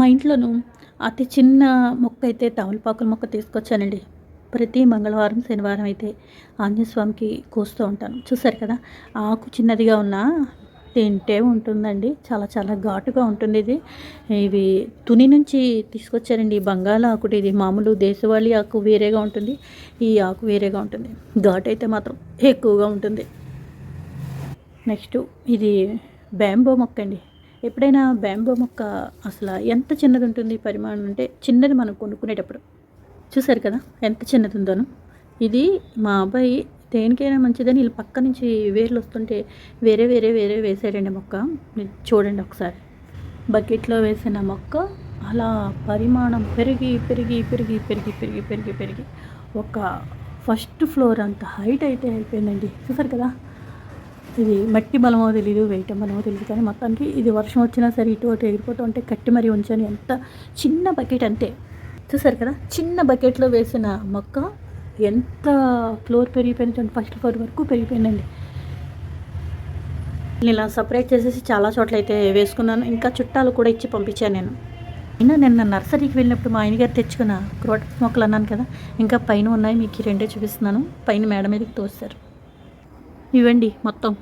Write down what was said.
మా ఇంట్లోనూ అతి చిన్న మొక్క అయితే తమలపాకుల మొక్క తీసుకొచ్చానండి. ప్రతి మంగళవారం శనివారం అయితే ఆంజనేయస్వామికి కోస్తూ ఉంటాను. చూసారు కదా ఆకు చిన్నదిగా ఉన్న తింటే ఉంటుందండి. చాలా చాలా ఘాటుగా ఉంటుంది ఇది ఇవి తుని నుంచి తీసుకొచ్చారండి. ఈ బంగాళ ఆకుటి ఇది మామూలు దేశవాళీ ఆకు వేరేగా ఉంటుంది. ఈ ఆకు వేరేగా ఉంటుంది. ఘాటు అయితే మాత్రం ఎక్కువగా ఉంటుంది. నెక్స్ట్ ఇది బ్యాంబో మొక్క అండి ఎప్పుడైనా బ్యాంబో మొక్క అసలు ఎంత చిన్నది ఉంటుంది పరిమాణం అంటే చిన్నది మనం కొనుక్కునేటప్పుడు. చూసారు కదా? ఎంత చిన్నది ఉందోను ఇది మా అబ్బాయి దేనికైనా మంచిదని వీళ్ళు పక్క నుంచి వేర్లు వస్తుంటే వేరే వేరే వేరే వేసాడండి మొక్క. చూడండి ఒకసారి. బకెట్లో వేసిన మొక్క అలా పరిమాణం పెరిగి పెరిగి పెరిగి పెరిగి పెరిగి పెరిగి పెరిగి ఒక ఫస్ట్ ఫ్లోర్ అంత హైట్ అయితే అయిపోయిందండి. చూసారు కదా? ఇది మట్టి బలమో తెలియదు వేయటం బలమో తెలియదు కానీ మొత్తానికి ఇది వర్షం వచ్చినా సరే ఇటు అటు ఎగిరిపోతూ ఉంటే కట్టి మరీ ఉంచాను. ఎంత చిన్న బకెట్ అంతే చూసారు కదా? చిన్న బకెట్లో వేసిన మొక్క ఎంత ఫ్లోర్ పెరిగిపోయిందంటే ఫస్ట్ ఫ్లోర్ వరకు పెరిగిపోయిందండి. నేను ఇలా సపరేట్ చేసేసి చాలా చోట్ల అయితే వేసుకున్నాను. ఇంకా చుట్టాలు కూడా ఇచ్చి పంపించాను నేను. అయినా నిన్న నర్సరీకి వెళ్ళినప్పుడు మా ఆయనగారు తెచ్చుకున్న క్రోటస్ మొక్కలు అన్నాను కదా ఇంకా పైన ఉన్నాయి మీకు ఈ రెండే చూపిస్తున్నాను. పైన మేడ మీదకి తోస్తారు. ఇవండి మొత్తం.